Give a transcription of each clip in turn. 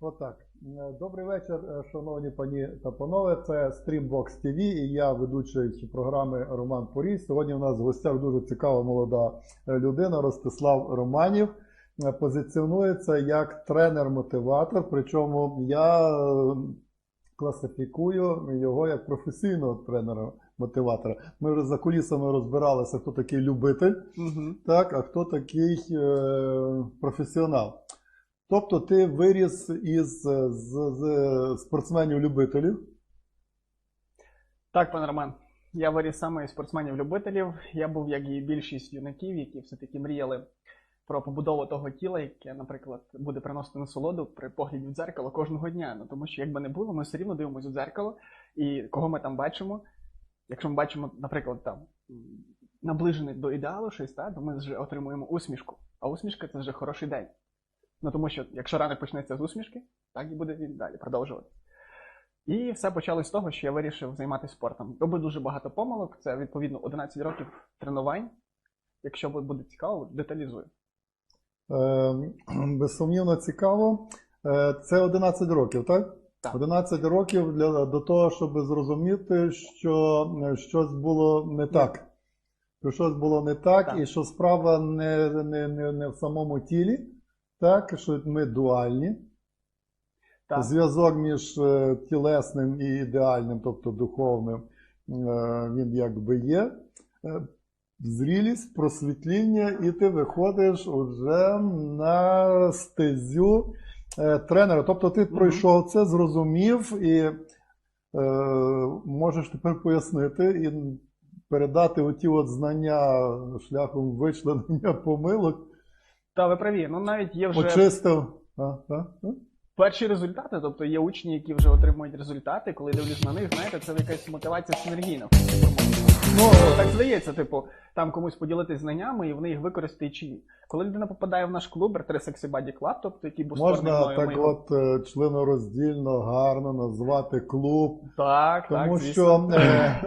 Отак. Е, Добрий вечір, е, шановні пані та панове. Це Streambox TV і я, ведучий програми Роман Порій. Сьогодні у нас в гостях дуже цікава молода е, людина Ростислав Романів. Позиціонується як тренер-мотиватор. Причому я класифікую його як професійного тренера-мотиватора. Ми вже за кулісами розбиралися, хто такий любитель. Угу. Так, а хто такий е, професіонал? Тобто ти виріс із з, з спортсменів-любителів. Так, пане Роман. Я виріс саме із спортсменів-любителів. Я був, як і більшість юнаків, які все-таки мріяли про побудову того тіла, яке, наприклад, буде приносити насолоду при погляді в дзеркало кожного дня. Ну тому що як би не було, ми все рівно дивимося у дзеркало, і кого ми там бачимо. Якщо ми бачимо, наприклад, там наближений до ідеалу щось, та, то ми вже отримуємо усмішку. А усмішка це вже хороший день. Ну тому що якщо ранок почнеться з усмішки, так і буде він далі продовжувати. І все почалось з того, що я вирішив займатися спортом. Робив дуже багато помилок. Це відповідно 11 років тренувань. Якщо буде цікаво, деталізую. Е, безсумнівно цікаво. Е, це 11 років, так? Так. 11 років для, до того, щоб зрозуміти, що е, щось було не так. Що щось було не так, Так. і що справа не, не, не, не в самому тілі, так, що ми дуальні. Так. Зв'язок між е, тілесним і ідеальним, тобто духовним, е, він якби є. Е, Зрілість, просвітління, і ти виходиш уже на стезю тренера. Тобто ти пройшов це, зрозумів і можеш тепер пояснити і передати оті от знання шляхом вичленення помилок, Та ви праві. Ну навіть є вже очистив. А, а, а? перші результати, тобто є учні, які вже отримують результати. Коли дивлюсь на них, знаєте, це якась мотивація синергійна. Ну, так здається, типу, там комусь поділитись знаннями і вони їх використають чи ні. Коли людина попадає в наш клуб, R3 Sexy Body Club, тобто який був Можна мною, так його- от е, членороздільно, гарно назвати клуб, Так, так, тому звісно. що е,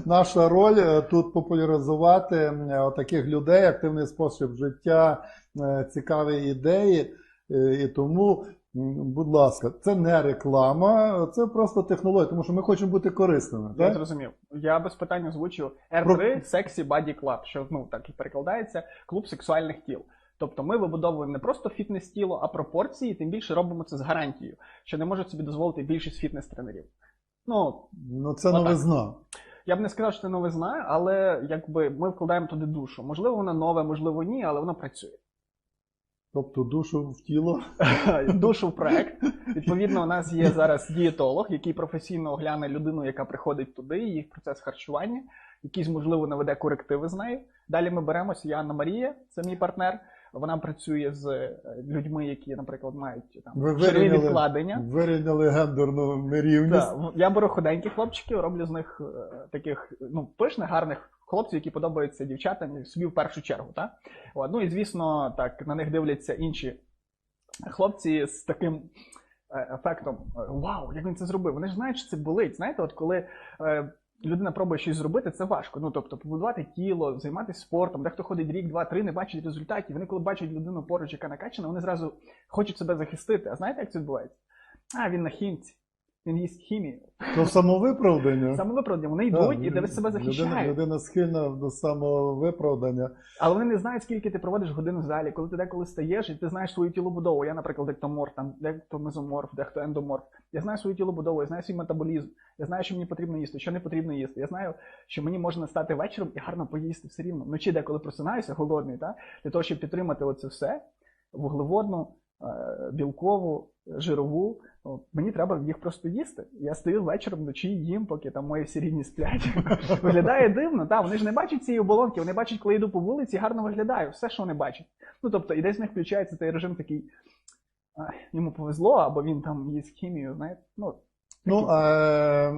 наша роль е, тут популяризувати таких людей, активний спосіб життя, е, цікаві ідеї. І тому, будь ласка, це не реклама, це просто технологія, тому що ми хочемо бути корисними. Я Так? зрозумів. Я без питань озвучу R3 Про- Sexy Body Club, що ну так і перекладається клуб сексуальних тіл. Тобто ми вибудовуємо не просто фітнес-тіло, а пропорції, тим більше робимо це з гарантією, що не можуть собі дозволити більшість фітнес-тренерів. Ну, Ну це Отак. новизна. я б не сказав, що це новизна, але якби ми вкладаємо туди душу. Можливо, вона нове, можливо, ні, але вона працює. Тобто душу в тіло. душу в проект. Відповідно, у нас є зараз дієтолог, який професійно огляне людину, яка приходить туди, її процес харчування, якийсь, можливо, наведе корективи з нею. Далі ми беремося, я Анна Марія, це мій партнер. Вона працює з е, людьми, які, наприклад, мають там Ви жирові вирівняли, відкладення. вирівняли гендерну нерівність. Так, я беру худеньких хлопчиків, роблю з них е, таких ну, пишних, гарних хлопців, які подобаються дівчатам собі в першу чергу. Так? От, ну і звісно, так, на них дивляться інші хлопці з таким е, ефектом: е, Вау, як він це зробив? Вони ж знають, що це болить. Знаєте, от коли. е, Людина пробує щось зробити, це важко. Ну тобто побудувати тіло, займатися спортом. Дехто ходить рік, два, три, не бачить результатів. Вони, коли бачать людину поруч, яка накачана, вони зразу хочуть себе захистити. А знаєте, як це відбувається? А він на хімці, він їсть хімію. То самовиправдання. Самовиправдання, вони Так, йдуть і де себе людина, захищають. людина схильна до самовиправдання. Але вони не знають, скільки ти проводиш годин в залі, коли ти деколи стаєш, і ти знаєш свою тілобудову. Я, наприклад, ектоморф, там дехто мезоморф, дехто ендоморф. Я знаю свою тілобудову, я знаю свій метаболізм, я знаю, що мені потрібно їсти, що не потрібно їсти. Я знаю, що мені можна стати вечором і гарно поїсти все рівно. Вночі, деколи просинаюся, голодний, та? для того, щоб підтримати оце все, вуглеводну, білкову, жирову. Мені треба їх просто їсти. Я стою вечором вночі їм, поки там мої всі рідні сплять. Виглядає дивно, та вони ж не бачать цієї оболонки, вони бачать, коли йду по вулиці, гарно виглядаю, все, що вони бачать. Ну тобто, і десь в них включається цей режим такий. Йому повезло, або він там їсть хімію, знаєте. Ну, Ну, е,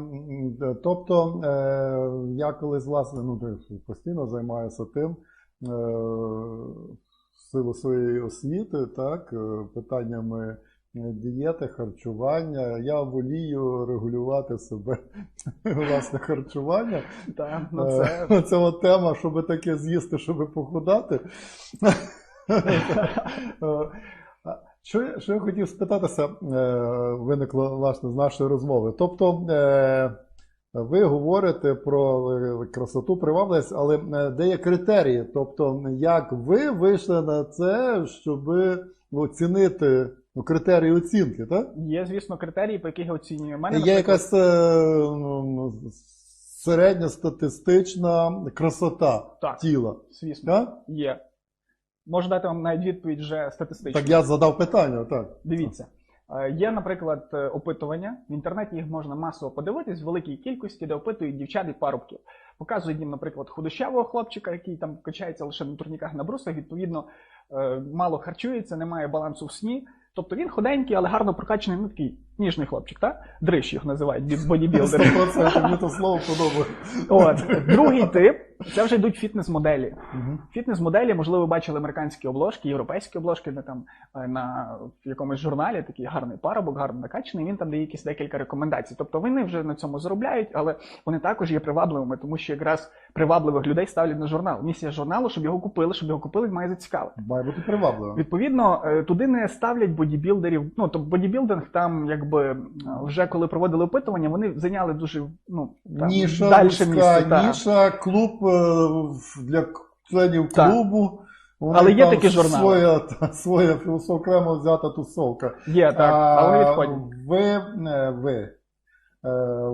тобто, е, я колись, власне, ну, постійно займаюся тим, е, силу своєї освіти, так, е, питаннями е, дієти, харчування. Я волію регулювати себе, власне, харчування. та, ну Е, це Це от тема, щоб таке з'їсти, щоб похудати. Що, я- що я хотів спитатися, виникло власне з нашої розмови. Тобто, ви говорите про е, красоту, привабливість, але е, де є критерії? Тобто, як ви вийшли на це, щоб оцінити ну, критерії оцінки, так? Є, звісно, критерії, по яких я оцінюю. У мене, Є якась е, ну, середньостатистична красота Так. тіла. звісно, Так? є. Можу дати вам навіть відповідь вже статистично. так я задав питання, так. Дивіться. Е, Є, наприклад, е, опитування. В інтернеті їх можна масово подивитись в великій кількості, де опитують дівчат і парубків. Показують їм, наприклад, худощавого хлопчика, який там качається лише на турніках на брусах, відповідно, е, мало харчується, немає балансу в сні. Тобто він худенький, але гарно прокачаний, ну такий ніжний хлопчик, так? Дрищ їх називають, бодібілдери. 100% мені то слово подобається. Другий тип це вже йдуть фітнес-моделі. Мгм. Фітнес-моделі, можливо, ви бачили американські обложки, європейські обложки, де там е, на в якомусь журналі такий гарний парубок, гарно накачаний. Він там дає якісь декілька рекомендацій. Тобто вони вже на цьому заробляють, але вони також є привабливими, тому що якраз привабливих людей ставлять на журнал. Місія журналу, щоб його купили, щоб його купили, має зацікавити. Має бути привабливо. Відповідно, е, туди не ставлять бодібілдерів. Ну тобто бодібілдинг там, якби е, вже коли проводили опитування, вони зайняли дуже ну там, Ніша, дальше місце. ніша, клуб для членів Так. клубу. Них Але є такі журнали. Своя, та, своя окремо взята тусовка. Є так, але відходять. Ви, е, ви, е,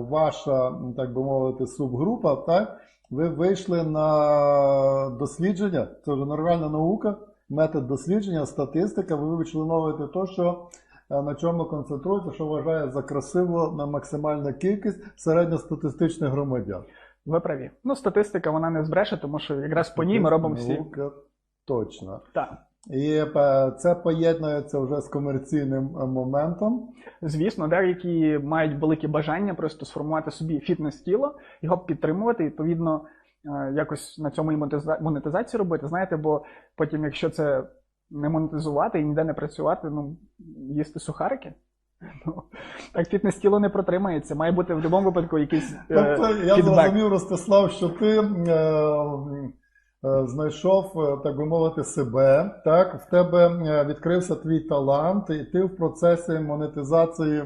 ваша, так би мовити, субгрупа, так? Ви вийшли на дослідження, це вже нормальна наука, метод дослідження, статистика, ви вичленовуєте те, що е, на чому концентрується, що вважає за красиво на максимальну кількість середньостатистичних громадян. Ви праві. Ну, статистика вона не збреше, тому що якраз по ній ми робимо всі. Наука точно. Так. І е, це поєднується вже з комерційним е, моментом. Звісно, деякі мають велике бажання просто сформувати собі фітнес-тіло, його підтримувати, відповідно, е, якось на цьому і монетизацію робити. Знаєте, бо потім, якщо це не монетизувати і ніде не працювати, ну, їсти сухарики. Ну, так фітнес-тіло не протримається. Має бути в будь-якому випадку якийсь е, Тобто я фідбек. зрозумів, Ростислав, що ти е, е, знайшов, е, так би мовити, себе, так? В тебе е, відкрився твій талант, і ти в процесі монетизації,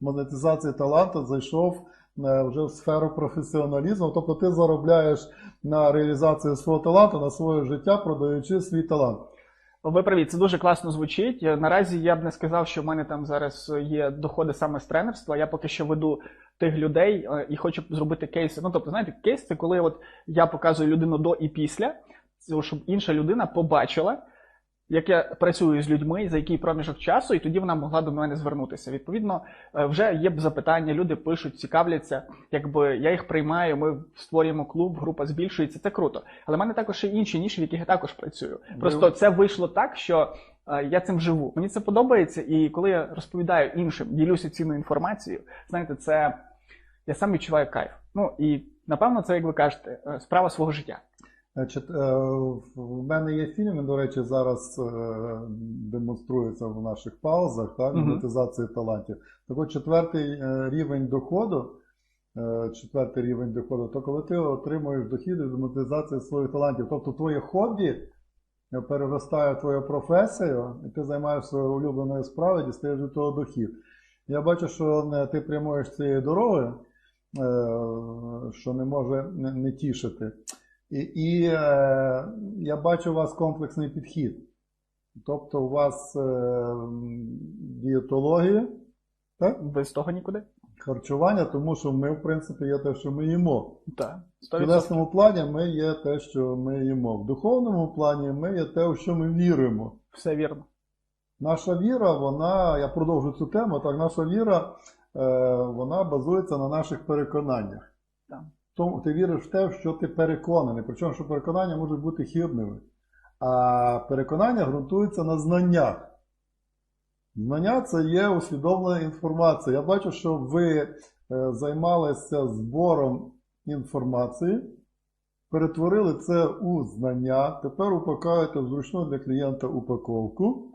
монетизації таланту зайшов е, вже в сферу професіоналізму. Тобто ти заробляєш на реалізацію свого таланту, на своє життя, продаючи свій талант. Ви праві, це дуже класно звучить. Е, Наразі я б не сказав, що в мене там зараз є доходи саме з тренерства. Я поки що веду тих людей е, і хочу зробити кейси. Ну тобто, знаєте, кейс це коли от я показую людину до і після, щоб інша людина побачила, як я працюю з людьми, за який проміжок часу, і тоді вона могла до мене звернутися. Відповідно, е, вже є б запитання, люди пишуть, цікавляться. Якби я їх приймаю, ми створюємо клуб, група збільшується, це круто. Але в мене також є інші ніші, в яких я також працюю. Просто це вийшло так, що е, я цим живу. Мені це подобається, і коли я розповідаю іншим, ділюся цінною інформацією, знаєте, це я сам відчуваю кайф. Ну і напевно, це, як ви кажете, е, справа свого життя. Значить, е, в мене є фільм, він, до речі, зараз е, демонструється в наших паузах, так, монетизації талантів. Так от четвертий е, рівень доходу, четвертий рівень доходу, то коли ти отримуєш дохід від монетизації своїх талантів, тобто твоє хобі переростає в твою професію, і ти займаєшся своєю улюбленою справою, дістаєш від того дохід. Я бачу, що ти прямуєш цією дорогою, що не може не тішити. І, і е, я бачу у вас комплексний підхід. Тобто у вас е, дієтологія, так? Без того нікуди. харчування, тому що ми, в принципі, є те, що ми їмо. Так, В тілесному плані ми є те, що ми їмо. В духовному плані ми є те, у що ми віримо. Все вірно. Наша віра, вона, я продовжу цю тему, так, наша віра, е, вона базується на наших переконаннях. Так. Тому ти віриш в те, в що ти переконаний. Причому, що переконання можуть бути хибними. А переконання ґрунтуються на знаннях. Знання це є усвідомлена інформація. Я бачу, що ви е, займалися збором інформації, перетворили це у знання, тепер упакуєте в зручну для клієнта упаковку,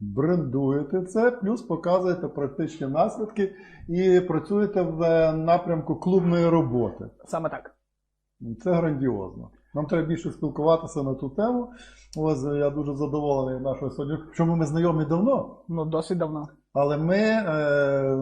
брендуєте це, плюс показуєте практичні наслідки і працюєте в е, напрямку клубної роботи. Саме так. Це грандіозно. Нам треба більше спілкуватися на ту тему. Ось е, я дуже задоволений нашою сьогодні. Чому ми знайомі давно, Ну, досить давно. але ми е,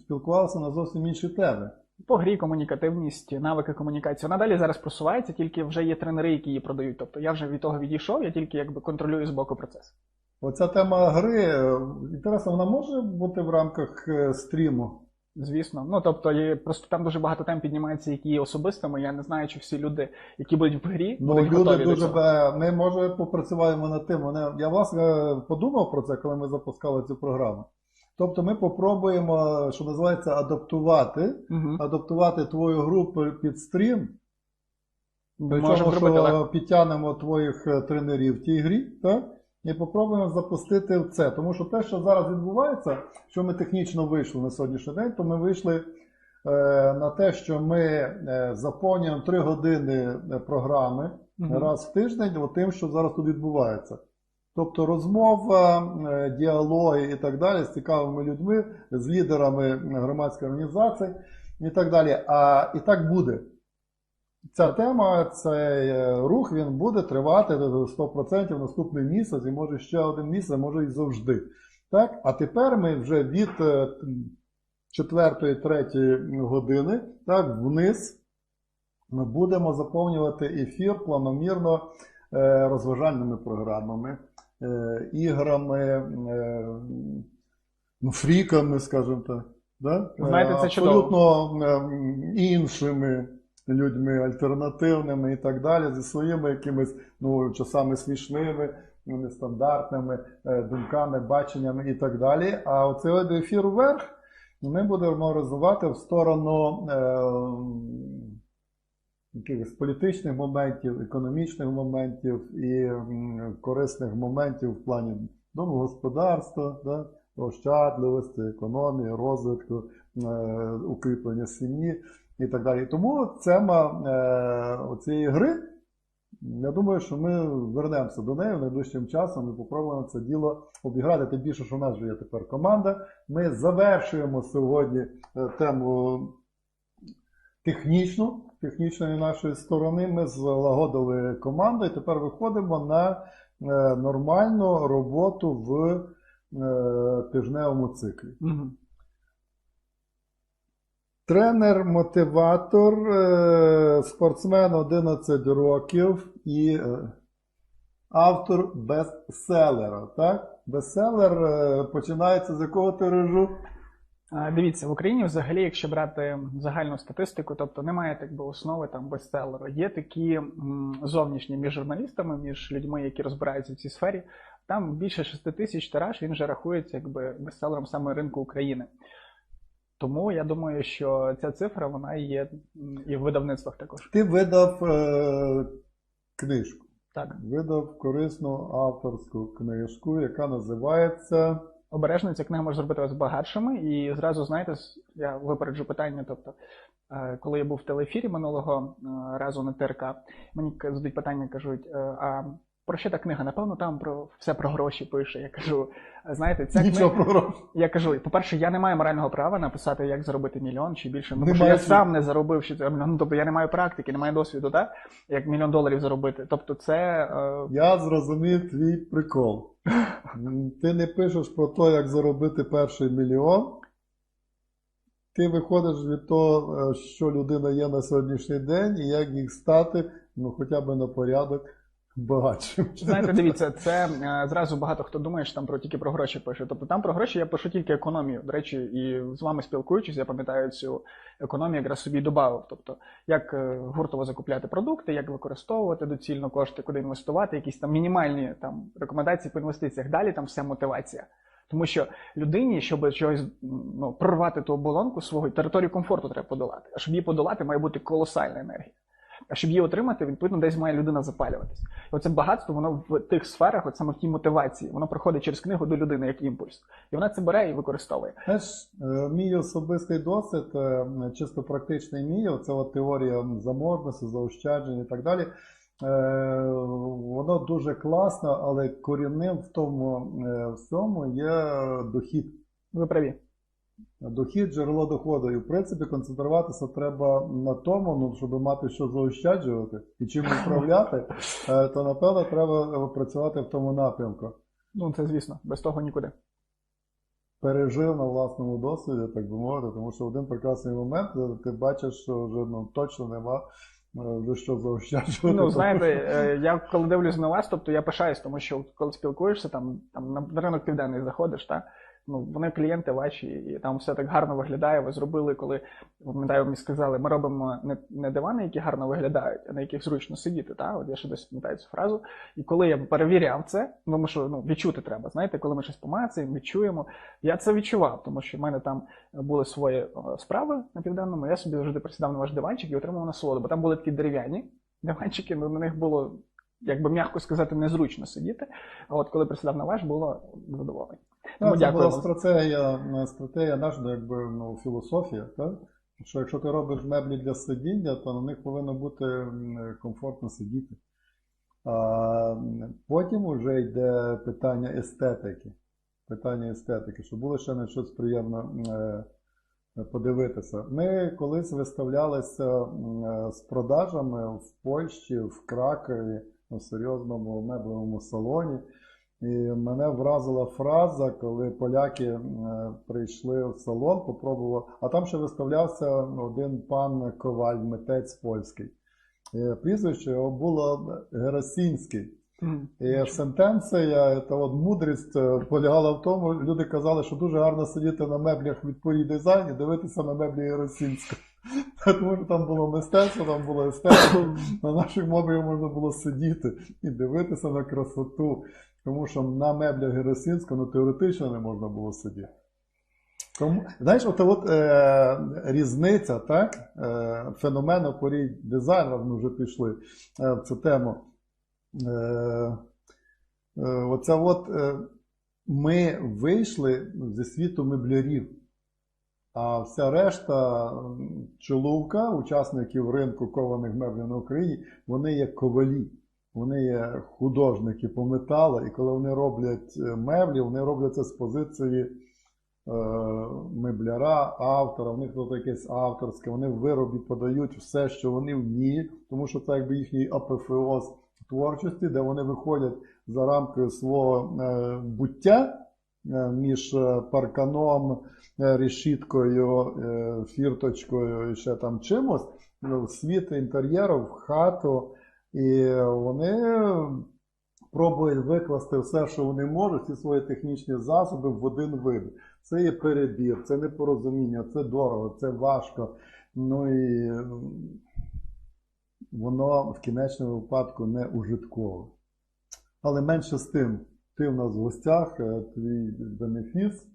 спілкувалися на зовсім інші теми. По грі комунікативність, навики комунікації. Вона далі зараз просувається, тільки вже є тренери, які її продають. Тобто я вже від того відійшов, я тільки якби контролюю з боку процес. Оця тема гри, е, інтересно, вона може бути в рамках е, стріму? Звісно. Ну тобто є, просто там дуже багато тем піднімається, які є особистими. Я не знаю, чи всі люди, які будуть в грі, Ну, будуть люди готові до дуже цього. ми може попрацюємо над тим. Мене я власне подумав про це, коли ми запускали цю програму. Тобто, ми попробуємо, що називається, адаптувати, Угу. адаптувати твою групу під стрім. Можемо Причому, що підтягнемо твоїх е, тренерів в тій грі, так? І попробуємо запустити в це. Тому що те, що зараз відбувається, що ми технічно вийшли на сьогоднішній день, то ми вийшли е, на те, що ми е, заповнюємо 3 години е, програми Мгм. раз в тиждень тим, що зараз тут відбувається. Тобто розмова, діалоги і так далі з цікавими людьми, з лідерами громадських організацій і так далі. А і так буде. Ця тема, цей е, рух, він буде тривати 100% наступний місяць, і може ще один місяць, може і завжди. Так? А тепер ми вже від 4-3 години так, вниз ми будемо заповнювати ефір планомірно е, розважальними програмами, е, іграми, е, ну, фріками, скажімо так. Да? Знаєте, це Е, чудово. Абсолютно е, іншими людьми, альтернативними і так далі, зі своїми якимись ну, часами смішними, ну, нестандартними е, думками, баченнями і так далі. А оцей ефір вверх ми будемо розвивати в сторону е, якихось політичних моментів, економічних моментів і корисних моментів в плані домогосподарства, да, ощадливості, економії, розвитку, е, укріплення сім'ї і так далі. Тому тема е, цієї гри, я думаю, що ми вернемося до неї найближчим часом і попробуємо це діло обіграти. Тим більше, що в нас вже є тепер команда. Ми завершуємо сьогодні е, тему технічну, технічної нашої сторони. Ми злагодили команду і тепер виходимо на е, нормальну роботу в е, тижневому циклі. Тренер, мотиватор, е, спортсмен 11 років і е, автор бестселера. Так? Бестселер е, починається з якого тиражу? Дивіться, в Україні взагалі, якщо брати загальну статистику, тобто немає так би основи там бестселеру. Є такі зовнішні між журналістами, між людьми, які розбираються в цій сфері. Там більше 6 тисяч тираж, він вже рахується якби бестселером саме ринку України. Тому я думаю, що ця цифра вона є і в видавництвах також. Ти видав е, книжку. Так, Видав корисну авторську книжку, яка називається обережно ця книга може зробити вас багатшими. І зразу знаєте, я випереджу питання. Тобто, е, коли я був в телеефірі минулого е, разу на ТРК, мені задають питання, кажуть, е, а про що та книга? Напевно, там про все про гроші пише. Я кажу, «Е, знаєте, ця Нічого книга. про гроші. Я кажу, по-перше, я не маю морального права написати, як заробити мільйон чи більше. Тому що я сам не заробив мільйон. Ну, тобто я не маю практики, не маю досвіду, так? як мільйон доларів заробити. Тобто, це е, Я зрозумів твій прикол. Ти не пишеш про те, як заробити перший мільйон. Ти виходиш від того, е, що людина є на сьогоднішній день, і як їх стати, ну, хоча б на порядок багатшим. Знаєте, дивіться, це е, зразу багато хто думає, що там про тільки про гроші пише. Тобто там про гроші я пишу тільки економію. До речі, і з вами спілкуючись, я пам'ятаю цю економію, якраз собі додав. Тобто, як е, гуртово закупляти продукти, як використовувати доцільно кошти, куди інвестувати, якісь там мінімальні там рекомендації по інвестиціях. Далі там вся мотивація. Тому що людині, щоб чогось ну, прорвати ту оболонку свого територію комфорту треба подолати. А щоб її подолати, має бути колосальна енергія. А щоб її отримати, відповідно, десь має людина запалюватись. І оце багатство, воно в тих сферах, от саме в тій мотивації, воно проходить через книгу до людини як імпульс. І вона це бере і використовує. Знаєш, е, мій особистий досвід, е, чисто практичний мій, це от теорія заможності, заощаджень і так далі. е, Воно дуже класно, але корінним в тому всьому є дохід. Ви праві. Дохід, джерело доходу. І в принципі концентруватися треба на тому, ну, щоб мати що заощаджувати і чим управляти, е, то напевно треба працювати в тому напрямку. Ну, це звісно, без того нікуди. Пережив на власному досвіді, так би мовити, тому що в один прекрасний момент е, ти бачиш, що вже ну, точно нема е, вже що заощаджувати. Ну, знаєте, я коли дивлюсь на вас, тобто я пишаюсь, тому що коли спілкуєшся, там, там на ринок південний заходиш, так? Ну, вони клієнти ваші, і там все так гарно виглядає. Ви зробили, коли пам'ятаю, мені сказали, ми робимо не, не дивани, які гарно виглядають, а на яких зручно сидіти. Та? От я ще десь пам'ятаю цю фразу. І коли я перевіряв це, тому що ну, відчути треба, знаєте, коли ми щось помацаємо, відчуємо. Я це відчував, тому що в мене там були свої е, справи на південному. Я собі завжди присідав на ваш диванчик і отримав насолоду, бо там були такі дерев'яні диванчики, ну, на них було, як би м'яко сказати, незручно сидіти. А от коли присідав на ваш, було задоволення. Тому Ну, це дякую була стратегія, е, стратегія наша, якби ну, філософія, так? Що якщо ти робиш меблі для сидіння, то на них повинно бути комфортно сидіти. А потім вже йде питання естетики. Питання естетики, щоб було ще на щось приємно е, подивитися. Ми колись виставлялися е, з продажами в Польщі, в Кракові, у серйозному меблевому салоні. І мене вразила фраза, коли поляки е, прийшли в салон, попробували, а там ще виставлявся один пан Коваль, митець польський. Прізвище його було Герасінський. І сентенція, та от мудрість е, полягала в тому, люди казали, що дуже гарно сидіти на меблях від порі дизайн і дивитися на меблі Герасінського. Тому що там було мистецтво, там було естетика. На наших меблях можна було сидіти і дивитися на красоту. Тому що на меблях Герасинського ну, теоретично не можна було сидіти. Тому, знаєш, от, от е, різниця, так? Е, феномену порій дизайнерів, ми вже пішли е, в цю тему. Е, е, оця от, е, ми вийшли зі світу меблярів. А вся решта чоловка, учасників ринку кованих меблів на Україні, вони є ковалі. Вони є художники по металу, і коли вони роблять меблі, вони роблять це з позиції мебляра, автора, в них тут якесь авторське, вони в виробі подають все, що вони вміють, тому що це якби їхній апофеоз творчості, де вони виходять за рамкою свого е, буття е, між е, парканом, решіткою, фірточкою і ще там чимось, ну, в світ інтер'єру, в хату. І вони пробують викласти все, що вони можуть, всі свої технічні засоби в один вид. Це є перебір, це непорозуміння, це дорого, це важко. Ну і воно в кінечному випадку не ужиткове. Але менше з тим, ти в нас в гостях, е, твій бенефіс.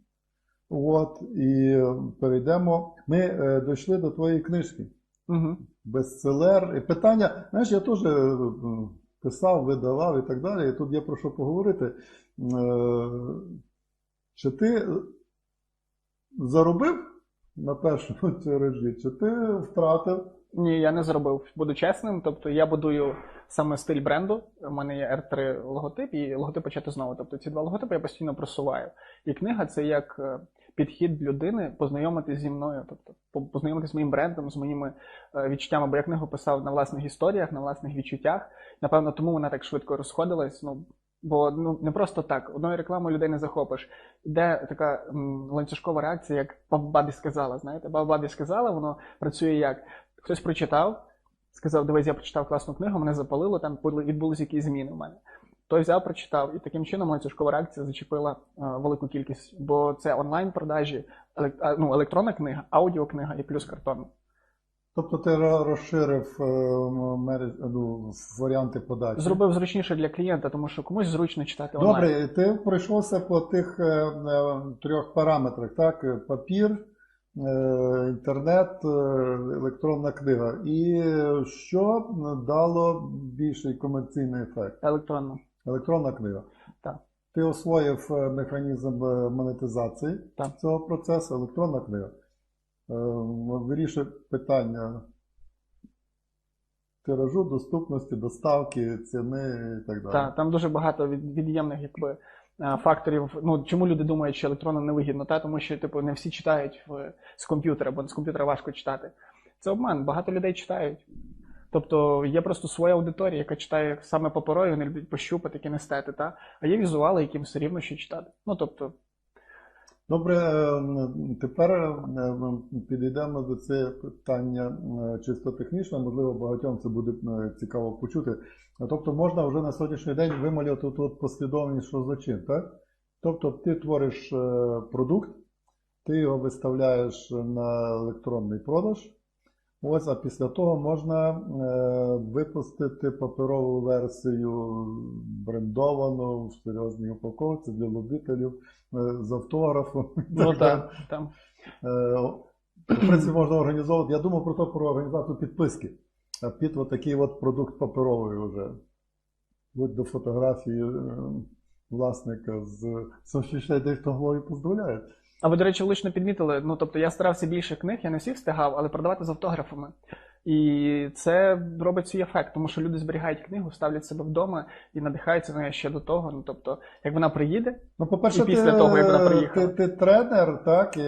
От, і перейдемо. Ми е, дійшли до твоєї книжки Мгм. бестселер. І питання, знаєш, я теж е, писав, видавав і так далі. І тут є про що поговорити. Е, Чи ти заробив на першому тиражі, чи ти втратив? Ні, я не зробив. Буду чесним. Тобто я будую саме стиль бренду. У мене є R3 логотип і логотип почати знову. Тобто ці два логотипи я постійно просуваю. І книга це як е, підхід людини познайомитись зі мною, тобто по- познайомитись з моїм брендом, з моїми е, відчуттями. Бо я книгу писав на власних історіях, на власних відчуттях. Напевно, тому вона так швидко розходилась. Ну бо ну не просто так. Одною рекламою людей не захопиш. Іде така м, ланцюжкова реакція, як Бабі сказала. Знаєте, Бабі сказала, воно працює як хтось прочитав, сказав, дивись, я прочитав класну книгу, мене запалило, там були- відбулись якісь зміни в мене. Той взяв, прочитав, і таким чином ланцюжкова реакція зачепила е, велику кількість, бо це онлайн-продажі, ну, електронна книга, аудіокнига і плюс картон. Тобто ти розширив е, ну, варіанти подачі. Зробив зручніше для клієнта, тому що комусь зручно читати онлайн. Добре, ти пройшовся по тих е, трьох параметрах, так? Папір, інтернет, е, електронна книга. І що дало більший комерційний ефект? Електронно. Електронна книга. Так. Ти освоїв е, механізм е, монетизації Так. цього процесу, електронна книга. Е, Вирішує питання тиражу, доступності, доставки, ціни і так далі. Так, там дуже багато від, від'ємних якби, е, факторів. Ну чому люди думають, що електронно невигідно? Та тому що типу не всі читають в, з комп'ютера, бо з комп'ютера важко читати. Це обман. Багато людей читають. Тобто є просто своя аудиторія, яка читає саме паперові, вони люблять пощупати, кінестети, та а є візуали, яким все рівно що читати. Ну тобто, Добре, е, тепер е, підійдемо до це питання е, чисто технічно, можливо, багатьом це буде е, цікаво почути. Тобто можна вже на сьогоднішній день вималювати тут послідовність зачин, так? Тобто ти твориш е, продукт, ти його виставляєш на електронний продаж. Ось, а після того можна е, випустити паперову версію брендовану в серйозній упаковці для любителів е, з автографом. ну так там. Е, В принципі, можна організовувати. Я думав про то, про організацію підписки. А під от такий от продукт паперовий вже. Будь до фотографії е, власника з суміщення технології дозволяє. А ви, до речі, влучно підмітили. Ну тобто я старався більше книг, я не всіх встигав, але продавати з автографами. І це робить свій ефект, тому що люди зберігають книгу, ставлять себе вдома і надихаються нею ще до того. Ну тобто, як вона приїде, Ну, по-перше, І після ти, того, як вона ти, приїхала. ти, тренер, так, і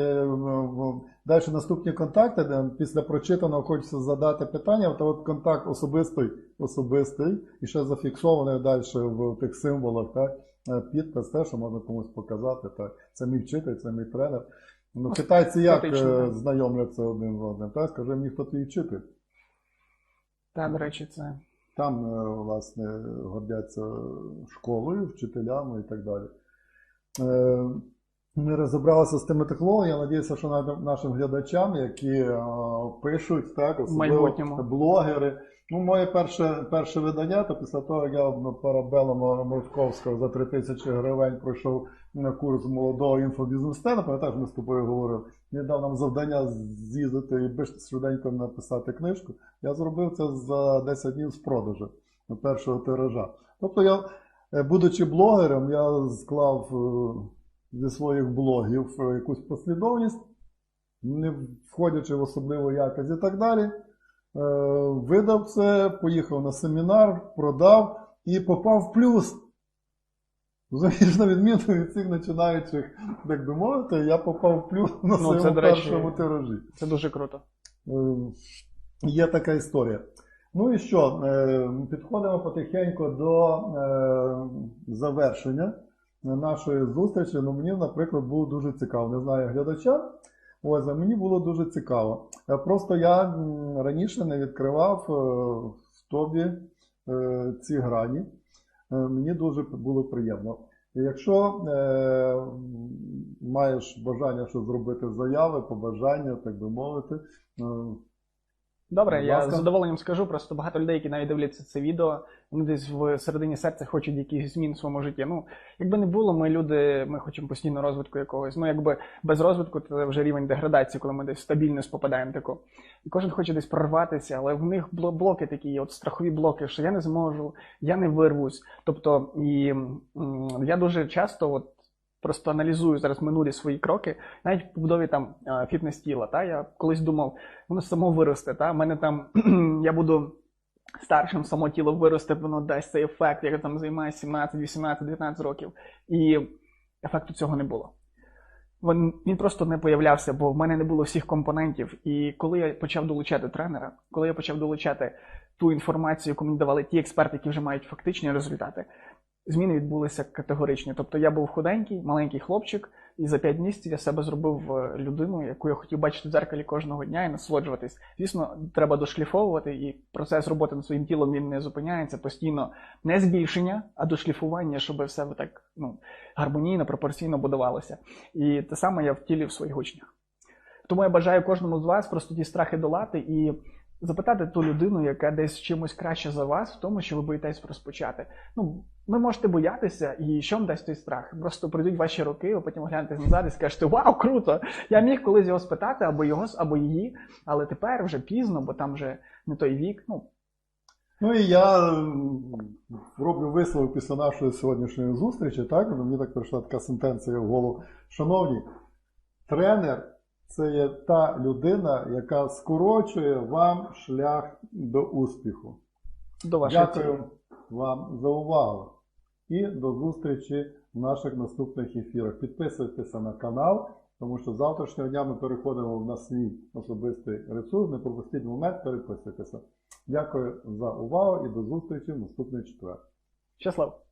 далі наступні контакти, де після прочитаного хочеться задати питання, то от контакт особистий, особистий, і ще зафіксований далі в тих символах, так, підпис, те, що можна комусь показати, так. Це мій вчитель, це мій тренер. Ну, китайці як е, знайомляться один з одним, так, скажи мені, хто твій вчитель. та, до речі, це. Там, е, власне, гордяться школою, вчителями і так далі. Е, Ми розібралися з тими технологіями. Я надіюся, що нашим глядачам, які е, пишуть, так, особливо блогери. Ну, моє перше, перше видання, то після того, як я в парабелом Московського за 3 тисячі гривень пройшов на курс молодого інфобізнес-стена, пам'ятаєш, ми з тобою говорили, він дав нам завдання з'їздити і більш швиденько написати книжку. Я зробив це за 10 днів з продажу першого тиража. Тобто я, е, будучи блогером, я склав е, зі своїх блогів е, якусь послідовність, не входячи в особливу якість і так далі. Е, Видав це, поїхав на семінар, продав і попав в плюс. Розумієш, на відміну від цих починаючих, так би мовити, я попав в плюс на Ну, своєму це, до речі, першому тиражі. Це дуже круто. Е, Є така історія. Ну і що? е, Підходимо потихеньку до завершення нашої зустрічі. Ну, мені, наприклад, було дуже цікаво. Не знаю глядача. Ось, мені було дуже цікаво. Е, Просто я раніше не відкривав е, в тобі е, ці грані. Мені дуже було приємно. Якщо маєш бажання щось зробити заяви, побажання, так би мовити, Добре, Будь я ласка. з задоволенням скажу. Просто багато людей, які навіть дивляться це відео, вони десь в середині серця хочуть якихось змін в своєму житті. Ну, якби не було, ми люди, ми хочемо постійно розвитку якогось. Ну, якби без розвитку це вже рівень деградації, коли ми десь в стабільність попадаємо таку. І кожен хоче десь прорватися, але в них блоки такі, от страхові блоки, що я не зможу, я не вирвусь. Тобто, і я дуже часто от. Просто аналізую зараз минулі свої кроки, навіть в побудові там е, фітнес тіла. Та я колись думав, воно само виросте. Та? Мене там я буду старшим, само тіло виросте, воно дасть цей ефект, як я там займаюся 17, 18, 19 років. І ефекту цього не було. Він, він просто не появлявся, бо в мене не було всіх компонентів. І коли я почав долучати тренера, коли я почав долучати ту інформацію, яку мені давали ті експерти, які вже мають фактичні результати, зміни відбулися категоричні. Тобто я був худенький, маленький хлопчик, і за 5 місяців я себе зробив е, людину, яку я хотів бачити в дзеркалі кожного дня і насолоджуватись. Звісно, треба дошліфовувати, і процес роботи над своїм тілом він не зупиняється постійно. Не збільшення, а дошліфування, щоб все так ну, гармонійно, пропорційно будувалося. І те саме я втілив в своїх учнях. Тому я бажаю кожному з вас просто ті страхи долати і запитати ту людину, яка десь чимось краще за вас, в тому, що ви боїтесь розпочати. Ну, ви можете боятися, і що вам дасть той страх? Просто прийдуть ваші роки, ви потім глянете назад і скажете: Вау, круто! Я міг колись його спитати або його, або її, але тепер вже пізно, бо там вже не той вік. Ну, Ну і я роблю висновок після нашої сьогоднішньої зустрічі. Так? Мені так прийшла така сентенція в голову. Шановні, тренер це є та людина, яка скорочує вам шлях до успіху. до Дякую вам за увагу і до зустрічі в наших наступних ефірах. Підписуйтеся на канал, тому що з завтрашнього дня ми переходимо на свій особистий ресурс. Не пропустіть момент, переписуйтеся. Дякую за увагу і до зустрічі в наступний четвер. Щасливо!